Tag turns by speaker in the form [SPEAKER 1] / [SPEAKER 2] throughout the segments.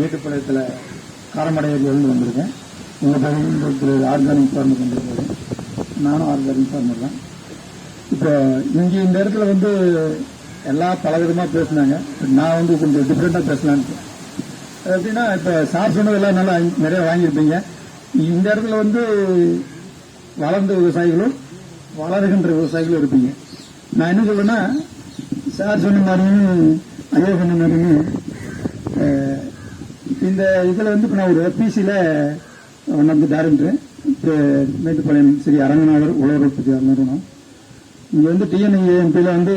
[SPEAKER 1] மேட்டுப்பாளையத்தில் காரமடையிலிருந்து வந்திருக்கேன். எங்கள் பகுதியில் திரு ஆர்கானிக் ஃபார்மர் வந்திருக்காரு நானும் ஆர்கானிக் ஃபார்மர் தான். இப்போ இங்கே இந்த இடத்துல வந்து எல்லாம் பலவிதமாக பேசுனாங்க. நான் வந்து கொஞ்சம் டிஃப்ரெண்ட்டாக பேசலான்ட்டு எப்படின்னா இப்போ சார் சொன்னதெல்லாம் நல்லா நிறையா வாங்கியிருப்பீங்க. இந்த இடத்துல வந்து வளர்ந்த விவசாயிகளும் வளருகின்ற விவசாயிகளும் இருப்பீங்க. நான் என்ன சொல்றேன்னா சார் சொன்ன மாதிரியும் ஐயா சொன்ன மாதிரியும் இந்த இதில் வந்து இப்போ நான் ஒரு பிசியில் வந்து டேரக்டர். இப்போ மேட்டுப்பாளையம் ஸ்ரீ அரங்கநாதர் உழவர் உற்பத்தி நிறுவனம் இங்கே வந்து டிஎன்ஐஎம்பியில் வந்து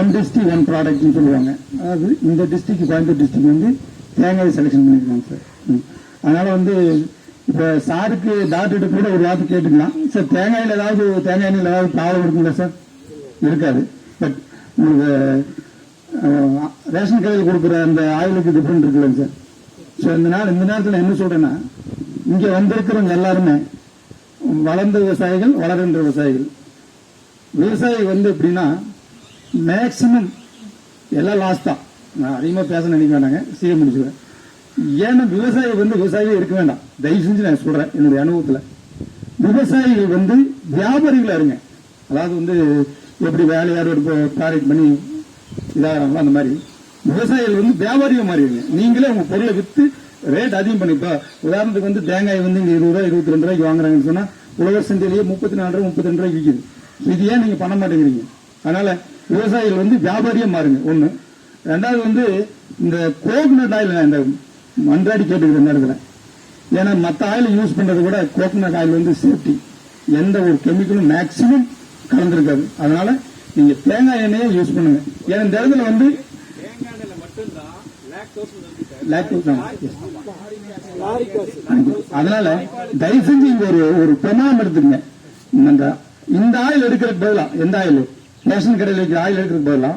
[SPEAKER 1] ஒன் டிஸ்ட்ரிக் ஒன் ப்ராடக்ட்னு சொல்லுவாங்க. அதாவது இந்த டிஸ்ட்ரிக்ட் கோயம்புத்தூர் டிஸ்ட்ரிக் வந்து தேங்காய் செலெக்ஷன் பண்ணிருக்காங்க சார் ம். வந்து இப்போ சாருக்கு டாக்டர்கிட்ட கூட ஒரு வார்த்தை கேட்டுக்கலாம். சார் தேங்காயில் ஏதாவது தேங்காய் எண்ணெயில் ஏதாவது ப்ராப்ளம் இருக்குங்களா சார்? இருக்காது. பட் உங்களுக்கு ரேஷன் கடையில் கொடுக்குற அந்த ஆயிலுக்கு டிஃப்ரெண்ட் இருக்குல்லங்க சார். ஸோ இந்த நாள் இந்த நேரத்தில் என்ன சொல்றேன்னா இங்கே வந்திருக்கிறவங்க எல்லாருமே வளர்ந்த விவசாயிகள் வளர்கின்ற விவசாயிகள். விவசாயி வந்து எப்படின்னா மேக்சிமம் எல்லாம் லாஸ் தான். நான் அதிகமாக பேச நினைக்க வேண்டாங்க சீக்கிரம் முடிச்சுக்கிறேன் ஏன்னா விவசாயி வந்து விவசாயியே இருக்க வேண்டாம். தயவு செஞ்சு நான் சொல்றேன் என்னுடைய அனுபவத்தில். விவசாயிகள் வந்து வியாபாரிகளா இருங்க. அதாவது வந்து எப்படி வேலையார் ஒரு பண்ணி இதாகிறாங்களோ அந்த மாதிரி. விவசாயிகள் வந்து வியாபாரியா மாறிடுங்க நீங்களே உங்க பொருளை வித்து ரேட் அதிகம் பண்ணிப்பா உதாரணத்துக்கு வந்து தேங்காய் வந்து இங்க இருபது ரூபாய் இருபத்தி ரெண்டு ரூபாய்க்கு வாங்குறாங்கன்னு சொன்னா உழவர் சந்தையிலேயே முப்பத்தி நாலு ரூபாய் முப்பத்தி ரெண்டு ரூபாய்க்கு விற்குது இது ஏன் நீங்க பண்ண மாட்டேங்கிறீங்க? அதனால விவசாயிகள் வந்து வியாபாரியா மாறுங்க. ஒண்ணு. ரெண்டாவது வந்து இந்த கோகனட் ஆயில் நான் இந்த மன்றாடி கேட்டுக்கிறேன் நேரத்தில் ஏன்னா மற்ற ஆயில் யூஸ் பண்றது கூட கோகனட் ஆயில் வந்து சேஃப்டி எந்த ஒரு கெமிக்கலும் மேக்சிமம் கலந்துருக்காது. அதனால நீங்க தேங்காய் எண்ணெயை யூஸ் பண்ணுங்க. ஏன்னா இந்த இடத்துல வந்து அதனால தயவு செஞ்சு இங்க ஒரு ஒரு பெனாம் எடுத்துக்கங்க. இந்த இந்த ஆயில் எடுக்கிறதுக்கு பதிலா எந்த ஆயில்? ரேஷன் கடையில் வைக்கிற ஆயில் எடுக்கிறதுக்கு பதிலா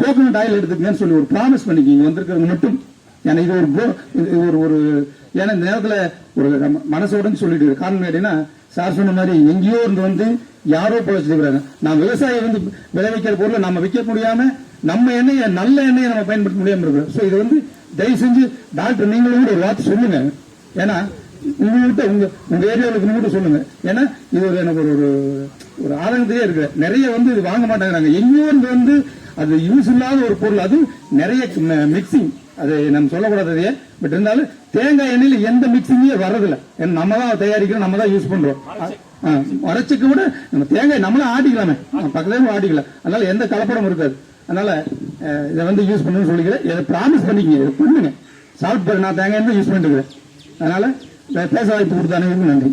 [SPEAKER 1] கோகனட் ஆயில் எடுத்துக்கங்கன்னு சொல்லி ஒரு ப்ராமிஸ் பண்ணிக்கிங்க. வந்திருக்கிறவங்க மட்டும். ஏன்னா இது ஒரு ஒரு ஒரு ஏன்னா இந்த நேரத்துல ஒரு மனசோடன்னு சொல்லிட்டு. காரணம் கேட்டீங்கன்னா சார் சொன்ன மாதிரி எங்கேயோ இருந்து வந்து யாரோ பிழைச்சிருக்கிறாங்க நான் விவசாயி வந்து விளைவிக்கிற பொருளை நம்ம விற்க முடியாம நம்ம எண்ணெயை நல்ல எண்ணெயை நம்ம பயன்படுத்த முடியாம இருக்கிறோம் ஸோ இது வந்து தயவு செஞ்சு டாக்டர் நீங்களும் கூட ஒரு வார்த்தை சொல்லுங்க. ஏன்னா உங்ககிட்ட உங்க உங்க ஏரியாவுக்கு கூட சொல்லுங்க. ஏன்னா இது ஒரு எனக்கு ஒரு ஒரு ஆதங்கத்திலே இருக்கு. நிறைய வந்து இது வாங்க மாட்டேங்கிறாங்க. எங்கேயோ இருந்து வந்து அது யூஸ் இல்லாத ஒரு பொருள். அது நிறைய மிக்சிங் அது நம்ம சொல்லக்கூடாது அதையே. பட் இருந்தாலும் தேங்காய் எண்ணெயில எந்த மிக்சிங்கே வர்றதில்ல. நம்ம தான் தயாரிக்கிறோம் நம்ம தான் யூஸ் பண்றோம். வறட்சிக்கு விட நம்ம தேங்காய் நம்மளும் ஆட்டிக்கலாமே. பக்கத்துல ஆட்டிக்கலாம். அதனால எந்த கலப்படம் இருக்காது. அதனால இதை வந்து யூஸ் பண்ணணும்னு சொல்லிக்கிறேன். இதை ப்ராமிஸ் பண்ணிக்கங்க இதை பண்ணுங்க. சால்ட் நான் தேங்காய் யூஸ் பண்ணிட்டு இருக்கிறேன். அதனால பேச வாய்ப்பு கொடுத்த அனைவருக்கும் நன்றி.